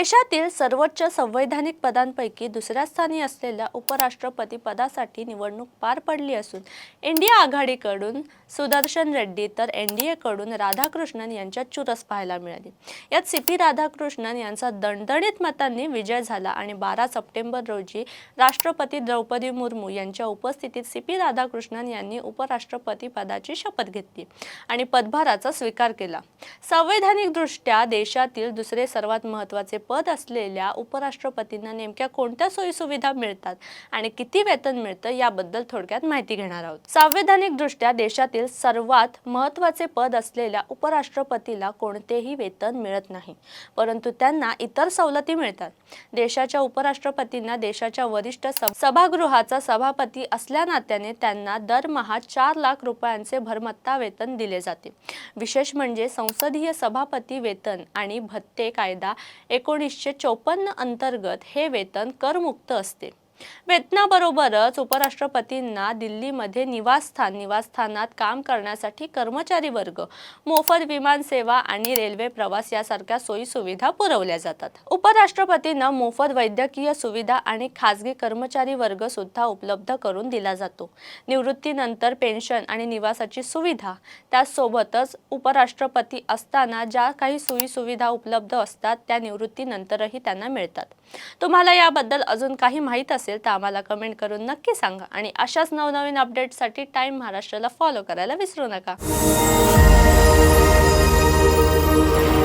देशातील सर्वोच्च संवैधानिक पदांपैकी दुसऱ्या स्थानी असलेल्या उपराष्ट्रपती पदासाठी निवडणूक पार पडली असून इंडिया आघाडीकडून सुदर्शन रेड्डी तर एन डी एकडून राधाकृष्णन यांच्यात चुरस पाहायला मिळाली. यात सी पी राधाकृष्णन यांचा दणदणीत मतांनी विजय झाला आणि बारा सप्टेंबर रोजी राष्ट्रपती द्रौपदी मुर्मू यांच्या उपस्थितीत सी पी राधाकृष्णन यांनी उपराष्ट्रपती पदाची शपथ घेतली आणि पदभाराचा स्वीकार केला. संवैधानिकदृष्ट्या देशातील दुसरे सर्वात महत्त्वाचे पद असलेल्या उपराष्ट्रपतींना नेमक्या कोणत्या सोयीसुविधा मिळतात आणि किती वेतन मिळतं याबद्दल थोडक्यात माहिती घेणार आहोत. संवैधानिकदृष्ट्या देशातील सर्वात महत्त्वाचे पद असलेल्या उपराष्ट्रपतीला कोणतेही वेतन मिळत नाही परंतु त्यांना इतर सवलती मिळतात. देशाच्या उपराष्ट्रपतींना देशाच्या वरिष्ठ सभागृहाचा सभापती असल्या नात्याने त्यांना दरमहा चार लाख रुपयांचे भरमत्ता वेतन दिले जाते. विशेष म्हणजे संसदीय सभापती वेतन आणि भत्ते कायदा एकोणीसशे चौपन्न अंतर्गत हे वेतन करमुक्त असते. वेतनाबरोबरच उपराष्ट्रपतींना दिल्लीमध्ये निवासस्थान निवासस्थानात काम करण्यासाठी कर्मचारी वर्ग मोफत विमान सेवा आणि रेल्वे प्रवास यासारख्या सोयीसुविधा पुरवल्या जातात. उपराष्ट्रपतींना मोफत वैद्यकीय सुविधा आणि खाजगी कर्मचारी वर्ग सुद्धा उपलब्ध करून दिला जातो. निवृत्तीनंतर पेन्शन आणि निवासाची सुविधा त्याचसोबतच उपराष्ट्रपती असताना ज्या काही सोयीसुविधा उपलब्ध असतात त्या निवृत्तीनंतरही त्यांना मिळतात. तुम्हाला याबद्दल अजून काही माहीत असेल तर आम्हाला कमेंट करून नक्की सांगा. आणि अशाच नवनवीन अपडेट्ससाठी टाइम महाराष्ट्राला फॉलो करायला विसरू नका.